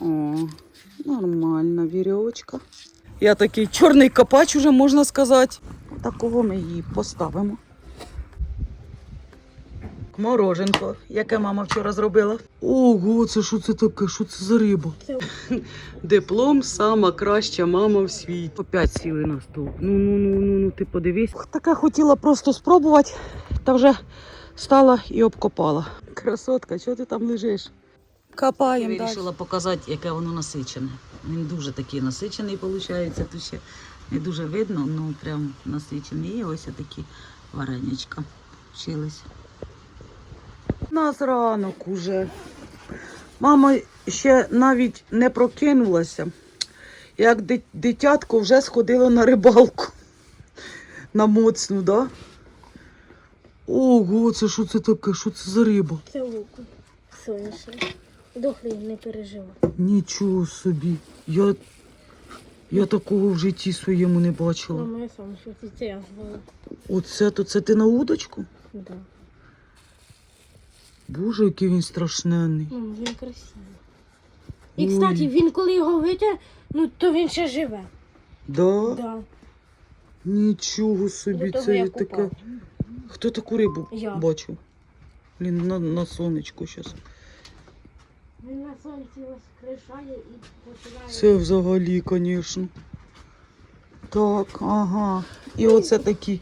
О, нормальна вірьовочка. Я такий чорний копач, уже можна сказати. Такого ми її поставимо. Мороженко, яке мама вчора зробила. Ого, це що це таке? Що це за риба? Диплом сама краща мама в світі. Опять сіли на стол. Ну ну ну ну ну ти подивись. Така хотіла просто спробувати, та вже стала і обкопала. Красотка, чого ти там лежиш? Копаємо. Я вирішила показати, яке воно насичене. Він дуже такий насичений, виходить. Тут ще не дуже видно, ну прям насичений. І ось такі вареничка вчились. Нас ранок уже. Мама ще навіть не прокинулася, як дитятко вже сходило на рибалку. На моцну, да? Ого, це що це таке? Що це за риба? Це луку. Сонячний. Дохлий не переживай. Нічого собі. Я, я такого в житті своєму не бачила. Мама сам, що це це я. Оце то це ти на удочку? Да. Боже, який він страшненний. Ну, він красивий. І, Ой. кстати, він коли його витяг, ну то він ще живе. Да? Да. Нічого собі, До того це я таке. Хто таку рибу Я. бачив? Блін, на, на сонечку зараз. Він на сонці воскрешає і починає. Це взагалі, звісно. Так, ага. І оце такі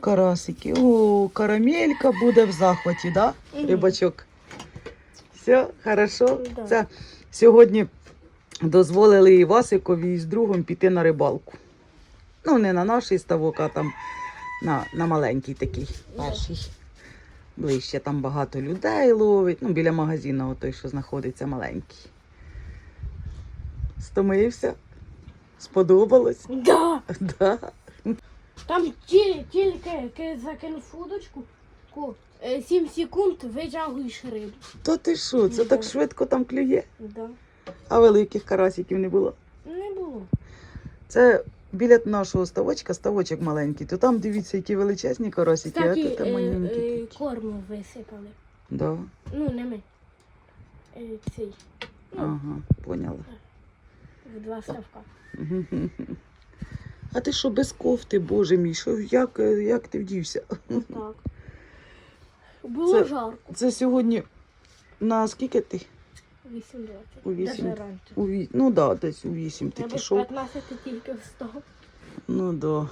карасики. О, карамелька буде в захваті, да? Рибачок. Все, хорошо. Да. Це сьогодні дозволили і Васикові і з другом піти на рибалку. Ну, не на наш ставок, а там на, на маленький такий, перший. Ближче там багато людей ловить. Ну, біля магазину, той, що знаходиться маленький. Стомився? Сподобалось? Да. Да. Там тільки ки- закинув удочку, е, 7 секунд витягуєш рибу. То ти що, це так швидко там клює, Да. а великих карасиків не було. Не було. Це біля нашого ставочка, ставочок маленький, то там дивіться, які величезні карасики, а тут там е, маленькі. е, такі. корму висипали. Да. Ну, не ми. Е, Цей. Ну, Ага, поняла. в два ставка. А ти що без кофти, боже мій, що, як, е, як ти вдівся? Так. Було Це- жарко. Це сьогодні на скільки ти? 8-20. У вісім. Даже раніше. У ві... Ну да, десь у вісім ти Я пішов. 15 тільки встав. Ну да.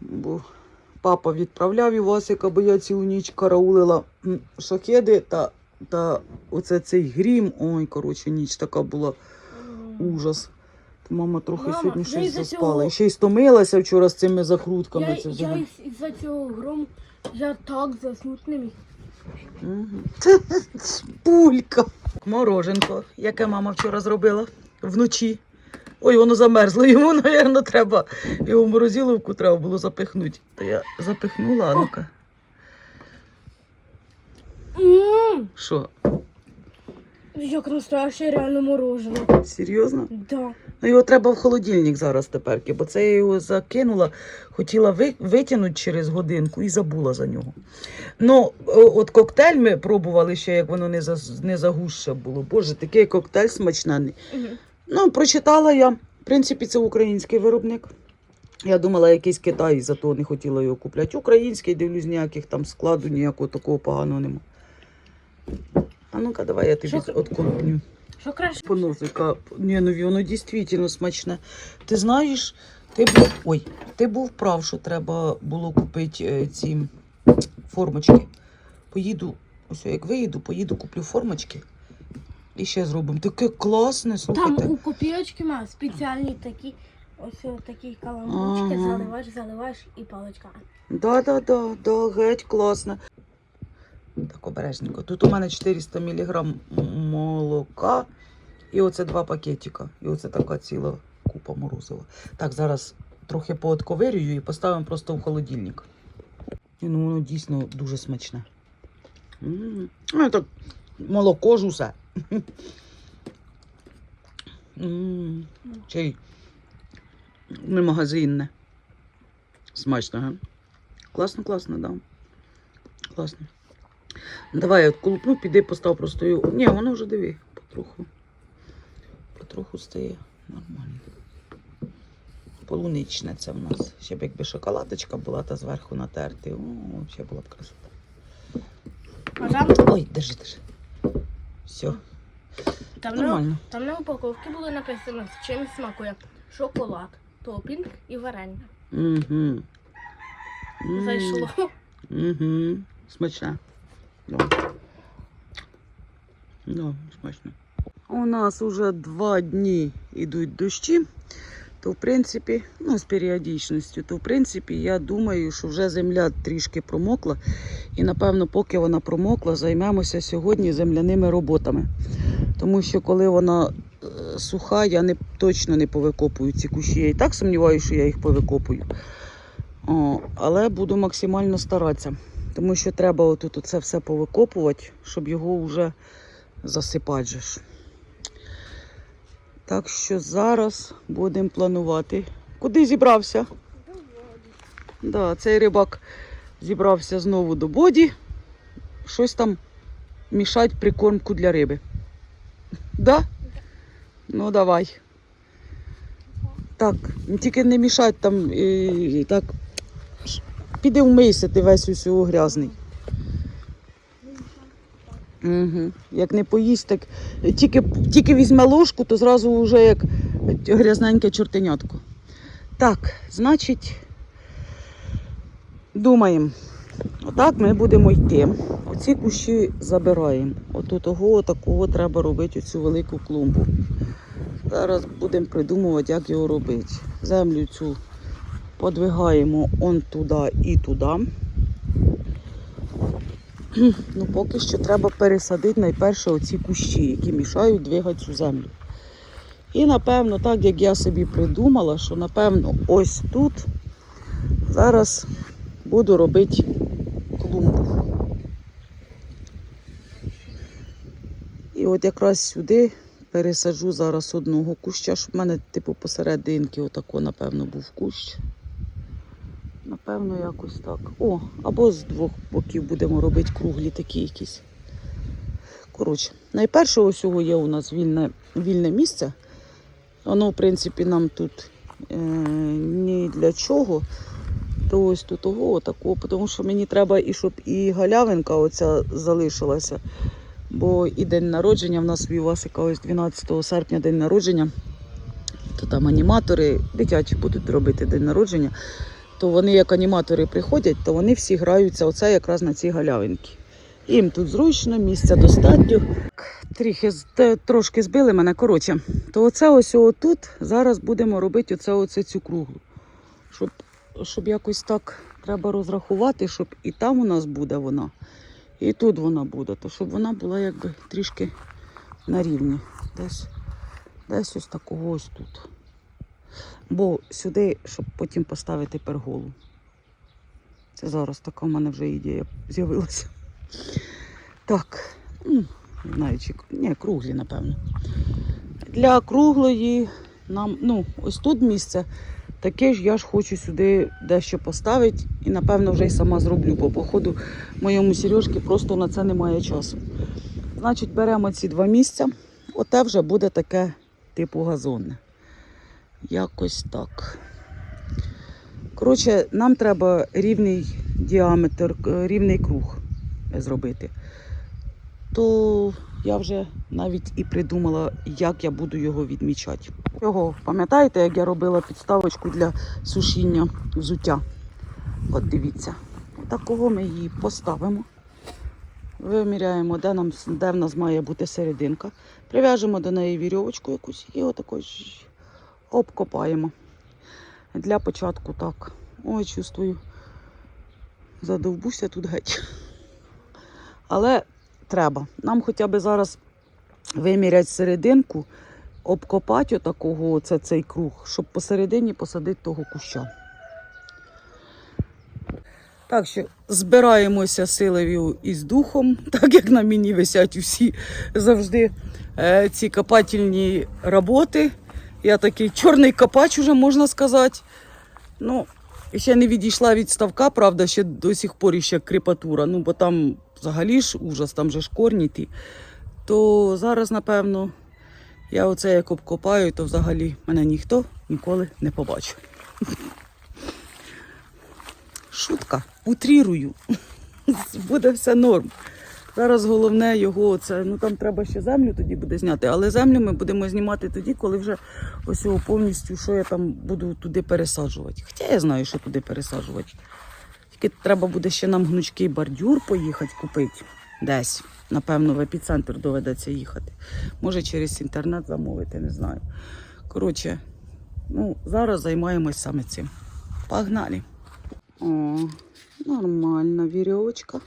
Бо папа відправляв Івасика, бо я цілу ніч караулила шахеди та, та оце цей грім. Ой, коротше, ніч така була ужас. Мама трохи Мама, сьогодні щось заспала. цього- І ще й стомилася вчора з цими закрутками. Я, це я із-за цього грому я так заснути не міг. Пулька. Мороженко, яке мама вчора зробила вночі. Ой, воно замерзло. Йому, мабуть, треба. Його в морозиловку треба було запихнути. То я запихнула, а ну-ка. Що, як настояще реально мороженое. серйозно? Да. Ну його треба в холодильник зараз тепер, бо це я його закинула, хотіла ви, витягнути через годинку і забула за нього. Ну, от коктейль ми пробували ще, як воно не, за, не загуще було. Боже, такий коктейль смачний. Мгм. Ну, прочитала я. В принципі, це український виробник. Я думала, якийсь Китай, зато не хотіла його купляти. Український, дивлюсь, ніяких там складу, ніякого такого поганого нема. А ну-ка, давай я тобі Що? отколупню. Що краще? По носика. Ні, ну воно дійсно смачне. Ти знаєш, ти був. Ой, ти був прав, що треба було купити е, ці формочки. Поїду, ось як виїду, поїду, куплю формочки. І ще зробимо. Таке класне, Там слухайте. у копійочки ма спеціальні такі, ось о такі каламбучки, Ага. заливаєш, заливаєш і паличка. Да, да, да, да, геть класно. Так обережненько. Тут у мене 400 мг молока. І оце два пакетика. І оце така ціла купа морозива. Так, зараз трохи поотковирюю і поставимо просто в холодильник. І, ну, воно дійсно дуже смачне. М. Ну, так, молоко ж усе. М. Чай. Не магазинне. Смачно, га? Класно, класно, да. Класно. Давай я колупну, піди постав просто його. Ні, воно вже диви, потроху. потроху стає нормально. Полуничне це в нас. Ще б якби шоколадочка була та зверху натерти. О, взагалі була б красота. Ой, держи, держи. Все, там, на, там на упаковці було написано, з чим смакує шоколад, топінг і варення. Угу. Зайшло. Угу. Смачне. Да. Да, смачно. У нас уже два дні йдуть дощі, то в принципі, ну, з періодичністю, то в принципі, я думаю, що вже земля трішки промокла. І напевно, поки вона промокла, займемося сьогодні земляними роботами. Тому що коли вона е, суха, я не, точно не повикопую ці кущі. Я і так сумніваюся, що я їх повикопую. О, але буду максимально старатися. Тому що треба отут це все повикопувати, щоб його вже засипати. ж. Так що зараз будемо планувати. Куди зібрався? Да, цей рибак зібрався знову до боді. Щось там мішать прикормку для риби. Да? Ну давай. Так, тільки не мішать там і, так. Піди вмийся, ти весь усього грязний. Угу. Як не поїсть, так тільки, тільки візьме ложку, то зразу вже як грязненьке чортенятко. Так, значить, думаємо. Отак ми будемо йти. Оці кущі забираємо. От того такого треба робити оцю велику клумбу. Зараз будемо придумувати, як його робити. Землю цю подвигаємо он туди і туди. Ну, поки що треба пересадити найперше оці кущі, які мішають двигати цю землю. І напевно, так як я собі придумала, що напевно ось тут зараз буду робити клумбу. І от якраз сюди пересаджу зараз одного куща, щоб в мене, типу, посерединки отако, напевно, був кущ. Напевно, якось так. О, або з двох боків будемо робити круглі такі якісь. Коротше, найперше ось є у нас вільне, вільне місце. Воно, в принципі, нам тут е, ні для чого. То ось тут того, отакого, тому що мені треба і щоб і галявинка оця залишилася. Бо і день народження в нас в Івасика ось 12 серпня день народження. То там аніматори дитячі будуть робити день народження. То вони, як аніматори приходять, то вони всі граються оце якраз на цій галявинці. Їм тут зручно, місця достатньо. Трохи, з- трошки збили мене. Коротше, то оце ось тут зараз будемо робити оце, оце цю круглу. Щоб, щоб якось так треба розрахувати, щоб і там у нас буде вона, і тут вона буде. То щоб вона була якби трішки на рівні. Десь, десь ось такого ось тут. Бо сюди, щоб потім поставити перголу. Це зараз така в мене вже ідея з'явилася. Так, не знаю, чи ні, круглі, напевно. Для круглої нам, ну, ось тут місце. Таке ж я ж хочу сюди дещо поставити і, напевно, вже й сама зроблю, бо, походу, моєму Сережки просто на це немає часу. Значить, беремо ці два місця. Оте вже буде таке типу газонне. Якось так. Коротше, нам треба рівний діаметр, е, рівний круг зробити. То я вже навіть і придумала, як я буду його відмічати. Його пам'ятаєте, як я робила підставочку для сушіння взуття? От дивіться. Такого ми її поставимо. Виміряємо, де, нам, де в нас має бути серединка. Прив'яжемо до неї вірьовочку якусь і отако ж обкопаємо. Для початку так. Ой, чувствую, задовбуся тут геть. Але треба. Нам хоча б зараз виміряти серединку, обкопати отакого, оце цей круг, щоб посередині посадити того куща. Так що збираємося силою і з духом, так як на мені висять усі завжди е, ці копательні роботи. Я такий чорний копач, уже можна сказати. Ну, ще не відійшла від ставка, правда, ще до сих пор ще кріпатура. Ну, бо там взагалі ж ужас, там же ж корні ті. То зараз, напевно, Я оце як обкопаю, то взагалі мене ніхто ніколи не побачив. Шутка, утрірую. Буде все норм. Зараз головне його це, ну там треба ще землю тоді буде зняти, але землю ми будемо знімати тоді, коли вже ось його повністю, що я там буду туди пересаджувати. Хоча я знаю, що туди пересаджувати. Тільки треба буде ще нам гнучкий бордюр поїхати купити десь. Напевно, в епіцентр доведеться їхати. Може, через інтернет замовити, не знаю. Коротше, ну, зараз займаємось саме цим. Погнали. О, нормальна вірьовочка.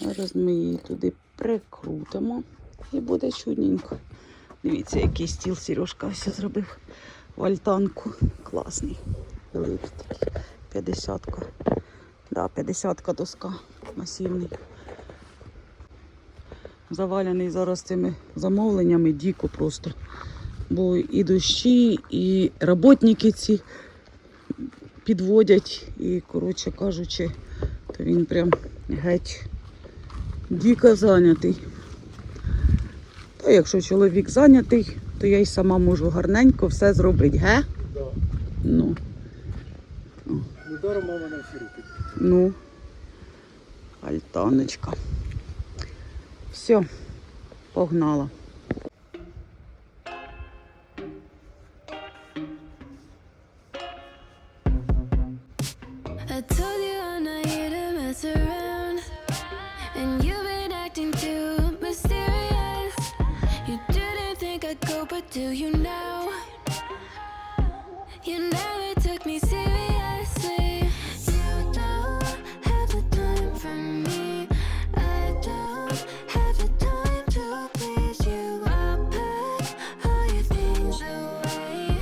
Зараз ми її туди прикрутимо і буде чудненько. Дивіться, який стіл Сережка ось зробив в альтанку. Класний. Великий такий. 50-ка. Да, 50-ка доска. Масивний. Заваляний зараз цими замовленнями діко просто. Бо і дощі, і роботники ці підводять. І, коротше кажучи, то він прям геть дико зайнятий. Та якщо чоловік зайнятий, то я й сама можу гарненько все зробити, ге? Да. Ну, Недаром мама на всі руки. ну, альтаночка. Все, погнала. I told you I'm not here to mess around. You now? You never took me seriously. You don't have the time for me. I don't have the time to please you. I pack all your things away.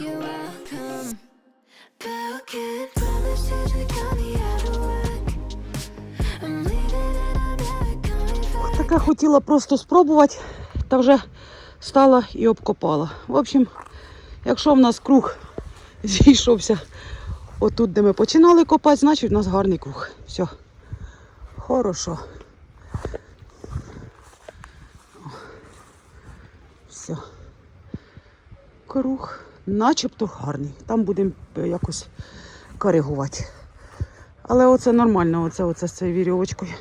You're welcome. Broken promises that got me out of work. I'm leaving and I'm never coming back. Таке хотіла просто спробувати, та вже стала і обкопала. В общем, якщо в нас круг зійшовся отут, де ми починали копати, значить у нас гарний круг. Все. Хорошо. Все. Круг начебто гарний. Там будемо е, якось коригувати. Але оце нормально, оце, оце з цією вірьовочкою.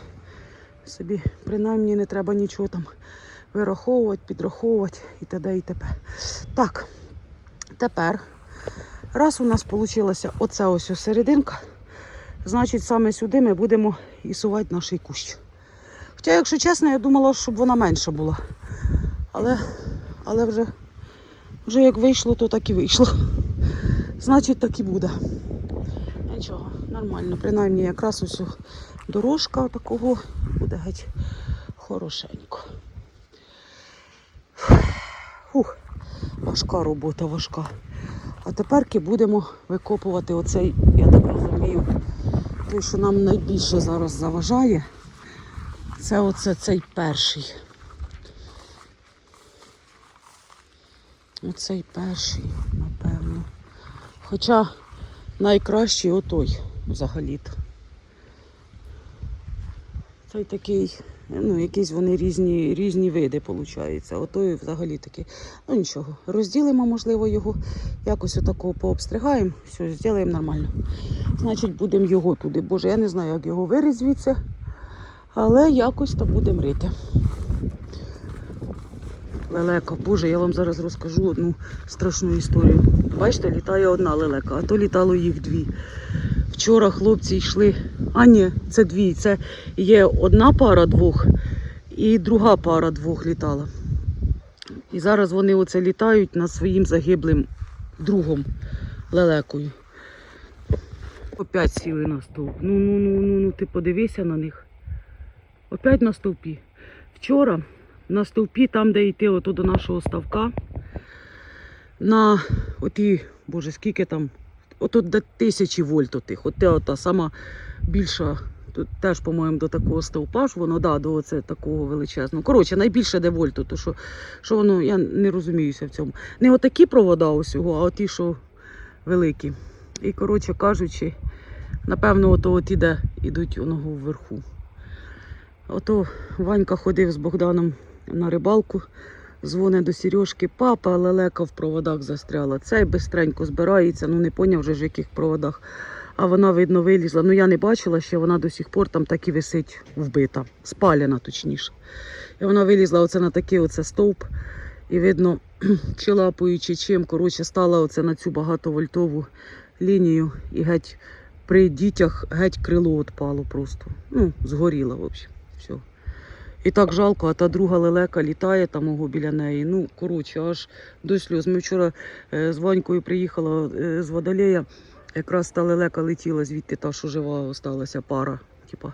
Собі принаймні не треба нічого там вираховувати, підраховувати і т.д. і т.п. Так, тепер, раз у нас вийшла оця ось серединка, значить саме сюди ми будемо ісувати наш кущ. Хоча, якщо чесно, я думала, щоб вона менша була. Але, але вже, вже як вийшло, то так і вийшло. Значить, так і буде. Нічого, нормально. Принаймні якраз ось дорожка такого буде геть хорошенько. Фух, важка робота, важка. А теперки будемо викопувати оцей, я так розумію, той, що нам найбільше зараз заважає. Це оце цей перший. Оцей перший, напевно. Хоча найкращий отой взагалі-то. Цей такий, ну, якісь вони різні, різні види, виходить. Отой взагалі такий. Ну нічого, розділимо, можливо, його, якось отакого пообстригаємо, все, зробимо нормально. Значить, будемо його туди. Боже, я не знаю, як його вирізати звідси, але якось то будемо рити. Лелека, Боже, я вам зараз розкажу одну страшну історію. Бачите, літає одна лелека, а то літало їх дві. Вчора хлопці йшли. А ні, це дві. Це є одна пара двох і друга пара двох літала. І зараз вони оце літають над своїм загиблим другом лелекою. Опять сіли на стовп. Ну, ну, ну, ну, ну, ти подивися на них. Опять на стовпі. Вчора на стовпі, там, де йти ото до нашого ставка, на оті, боже, скільки там, ото до тисячі вольт отих, от ота сама більша, тут теж, по-моєму, до такого стовпа ж воно, да, до оце такого величезного. Коротше, найбільше де вольту, то що, що воно, я не розуміюся в цьому. Не отакі провода усього, а оті, що великі. І, коротше кажучи, напевно, ото от іде, ідуть оного вверху. Ото Ванька ходив з Богданом на рибалку, Дзвонить до Сережки, папа, лелека в проводах застряла. Цей бистренько збирається, ну не поняв вже ж яких проводах. А вона, видно, вилізла. Ну я не бачила, ще вона до сих пор там так і висить вбита, спалена точніше. І вона вилізла оце на такий оце стовп. І видно, чи лапою, чи чим, коротше, стала оце на цю багатовольтову лінію і геть при дітях геть крило відпало просто. Ну, згоріло, в общем. Все. І так жалко, а та друга лелека літає там ого біля неї. Ну, коротше, аж до сльоз. Ми вчора е, з Ванькою приїхала е, з водолея. Якраз та лелека летіла звідти, та, що жива осталася пара. Типа.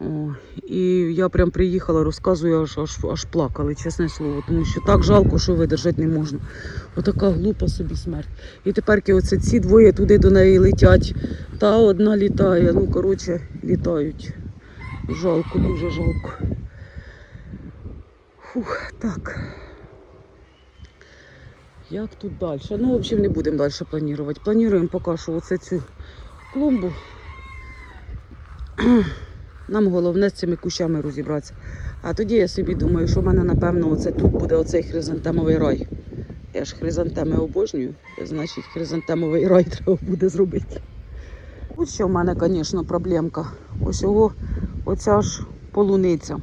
О, і я прям приїхала, розказую, аж, аж, аж плакали, чесне слово, тому що так жалко, що видержати не можна. Отака глупа собі смерть. І тепер оце ці двоє туди до неї летять. Та одна літає. Ну, коротше, літають. Жалко, дуже жалко. Фух, так. Як тут далі? Ну, в общем, не будемо далі планувати. Плануємо поки що оце цю клумбу. Нам головне з цими кущами розібратися. А тоді я собі думаю, що в мене, напевно, оце тут буде оцей хризантемовий рай. Я ж хризантеми обожнюю, значить хризантемовий рай треба буде зробити. Ось що в мене, звісно, проблемка. Ось його, оця ж полуниця.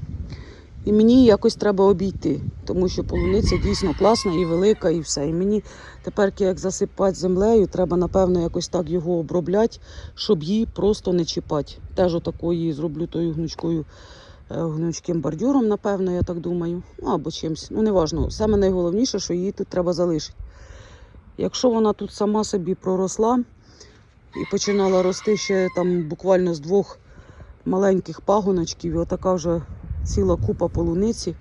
І мені якось треба обійти, тому що полуниця дійсно класна і велика, і все. І мені тепер, як засипати землею, треба, напевно, якось так його обробляти, щоб її просто не чіпати. Теж отакої зроблю тою гнучкою, е, гнучким бордюром, напевно, я так думаю. Ну або чимось. Ну, неважно. Саме найголовніше, що її тут треба залишити. Якщо вона тут сама собі проросла і починала рости ще там буквально з двох маленьких пагоночків, і отака вже ціла купа полуниці,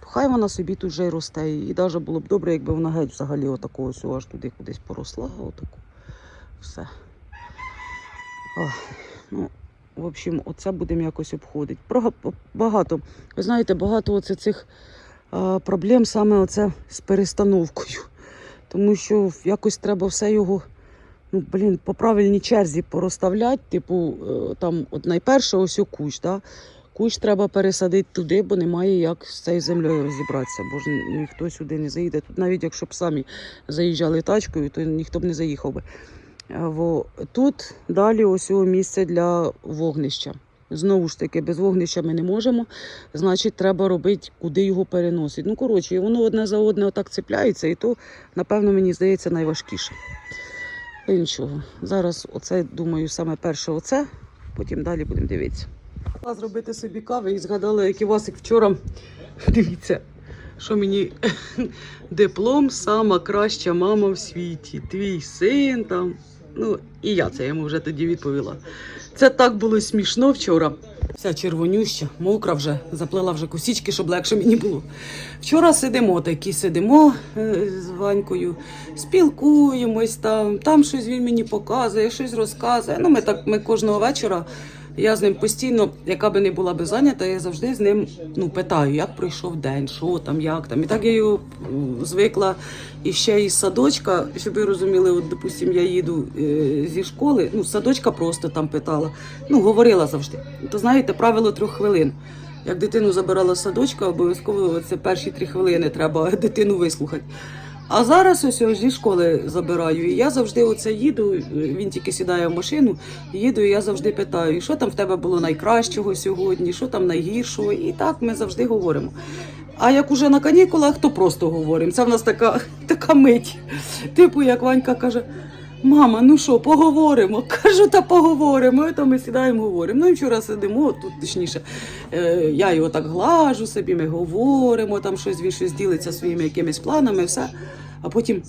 то хай вона собі тут вже й росте. І навіть було б добре, якби вона геть взагалі отакого всього аж туди кудись поросла. Отаку. Все. Ох, ну, в общем, оце будемо якось обходити. Багато. Ви знаєте, багато оце цих а, проблем саме оце з перестановкою. Тому що якось треба все його ну, блін, по правильній черзі порозставляти. Типу, е, там, от найперше ось о кущ, да? Кущ треба пересадити туди, бо немає як з цією землею розібратися, бо ж ніхто сюди не заїде. Тут навіть якщо б самі заїжджали тачкою, то ніхто б не заїхав би. Е, тут далі ось місце для вогнища. Знову ж таки, без вогнища ми не можемо. Значить, треба робити, куди його переносить. Ну, коротше, воно одне за одне отак цепляється, і то, напевно, мені здається, найважкіше. Нічого. Зараз оце, думаю, саме перше оце, потім далі будемо дивитися. Зробити собі кави і згадала, як Івасик вчора. Дивіться, що мені диплом сама краща мама в світі. Твій син там. Ну, і я це йому вже тоді відповіла. Це так було смішно вчора. Вся червонюща, мокра вже, заплела вже косічки, щоб легше мені було. Вчора сидимо такі, сидимо е, з Ванькою, спілкуємось там, там щось він мені показує, щось розказує. Ну, ми так ми кожного вечора. Я з ним постійно, яка би не була би зайнята, я завжди з ним ну, питаю, як пройшов день, що там, як там. І так я його звикла і ще із садочка, щоб ви розуміли, от, допустим, я їду е, зі школи, ну, садочка просто там питала, ну, говорила завжди. То знаєте, правило трьох хвилин. Як дитину забирала садочка, обов'язково це перші три хвилини треба дитину вислухати. А зараз ось його зі школи забираю. І я завжди оце їду. Він тільки сідає в машину, їду, і я завжди питаю, що там в тебе було найкращого сьогодні, що там найгіршого. І так ми завжди говоримо. А як уже на канікулах, то просто говоримо. Це в нас така, така мить. Типу, як Ванька каже. Мама, ну що, поговоримо? Кажу, та поговоримо. І то ми сідаємо, говоримо. Ну і вчора сидимо, тут точніше, е, я його так глажу собі, ми говоримо, там щось він щось ділиться своїми якимись планами, все. А потім,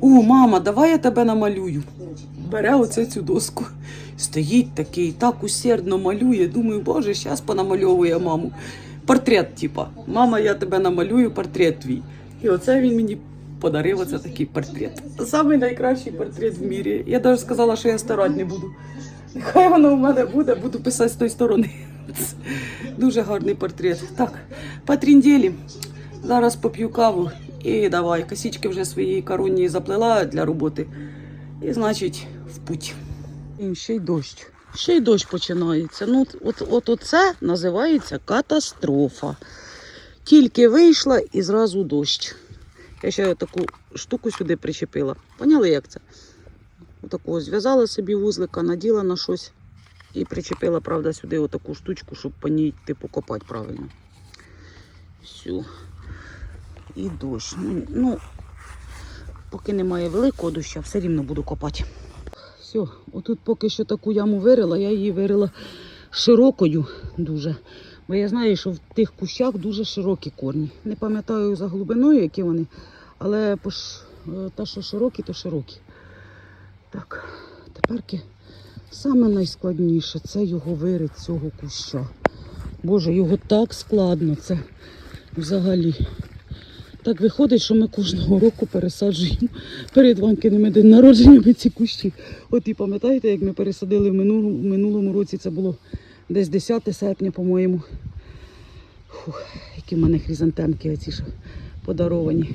о, мама, давай я тебе намалюю. Бере оце цю доску. Стоїть такий, так усердно малює. Думаю, боже, зараз понамальовує маму. Портрет, типа. Мама, я тебе намалюю, портрет твій. І оце він мені подарив оце такий портрет. Самий найкращий портрет в мірі. Я навіть сказала, що я старати не буду. Нехай воно в мене буде, буду писати з тої сторони. Дуже гарний портрет. Так, по. Зараз поп'ю каву і давай. Косічки вже свої коронні заплела для роботи. І, значить, в путь. І ще й дощ. Ще й дощ починається. Ну, от, от, от оце називається катастрофа. Тільки вийшла і зразу дощ. Я ще таку штуку сюди причепила. Поняли, як це? Отаку зв'язала собі вузлика, наділа на щось і причепила, правда, сюди отаку штучку, щоб по ній типу копати правильно. Все. І дощ. Ну, ну, поки немає великого дощу, все рівно буду копати. Все, отут поки що таку яму вирила, я її вирила широкою дуже. Бо я знаю, що в тих кущах дуже широкі корні. Не пам'ятаю за глибиною, які вони, але е, та, що широкі, то широкі. Так, теперки саме найскладніше це його вирить цього куща. Боже, його так складно, це взагалі. Так виходить, що ми кожного року пересаджуємо перед Ванькиними день народженнями ці кущі. От і пам'ятаєте, як ми пересадили в минулому році, це було десь 10 серпня, по-моєму. Які в мене хризантемки оці що подаровані.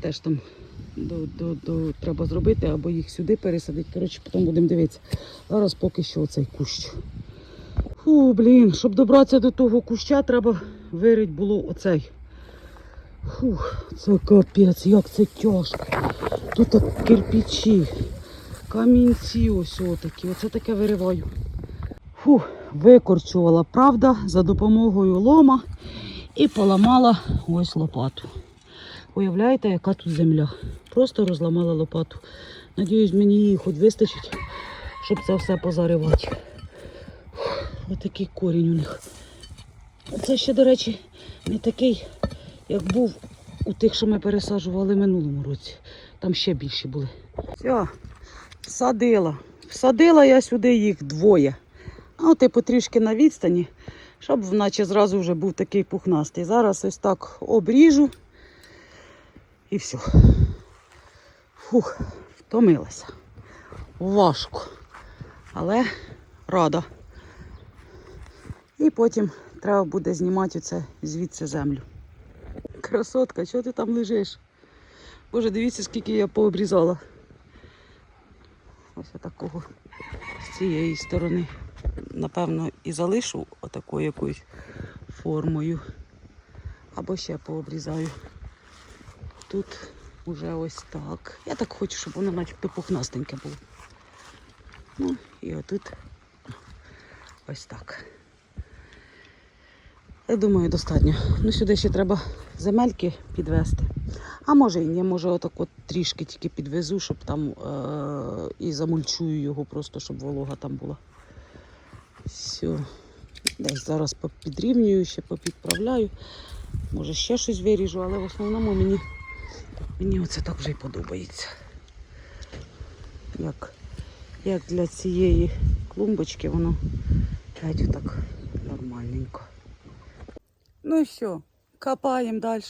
Теж там до, до, до, треба зробити або їх сюди пересадити. Коротше, потім будемо дивитися. Зараз поки що цей кущ. Фу, блін, щоб добратися до того куща, треба вирить було оцей. Фух, це капець, як це тяжко. Тут кирпичі, камінці ось отакі. Оце таке вириваю. Фу, викорчувала, правда, за допомогою лома і поламала ось лопату. Уявляєте, яка тут земля? Просто розламала лопату. Надіюсь, мені її хоч вистачить, щоб це все позаривати. Фух, Отакий корінь у них. Це ще, до речі, не такий, як був у тих, що ми пересаджували минулому році. Там ще більші були. Все, всадила. Всадила я сюди їх двоє. От типу трішки на відстані, щоб наче зразу вже був такий пухнастий. Зараз ось так обріжу і все. Фух, втомилася. Важко. Але рада. І потім треба буде знімати оце звідси землю. Красотка, чого ти там лежиш? Боже, дивіться, скільки я пообрізала. Ось такого з цієї сторони. Напевно, і залишу отакою якоюсь формою. Або ще пообрізаю. Тут уже ось так. Я так хочу, щоб воно начебто пухнастеньке було. Ну, і отут ось так. Я думаю, достатньо. Ну, сюди ще треба земельки підвести. А може і ні, може отак от трішки тільки підвезу, щоб там е- і замульчую його, просто щоб волога там була. Все. Десь зараз попідрівнюю, ще попідправляю. Може ще щось виріжу, але в основному мені, мені оце так вже й подобається. Як, як для цієї клумбочки воно геть так нормальненько. Ну і що, копаємо далі.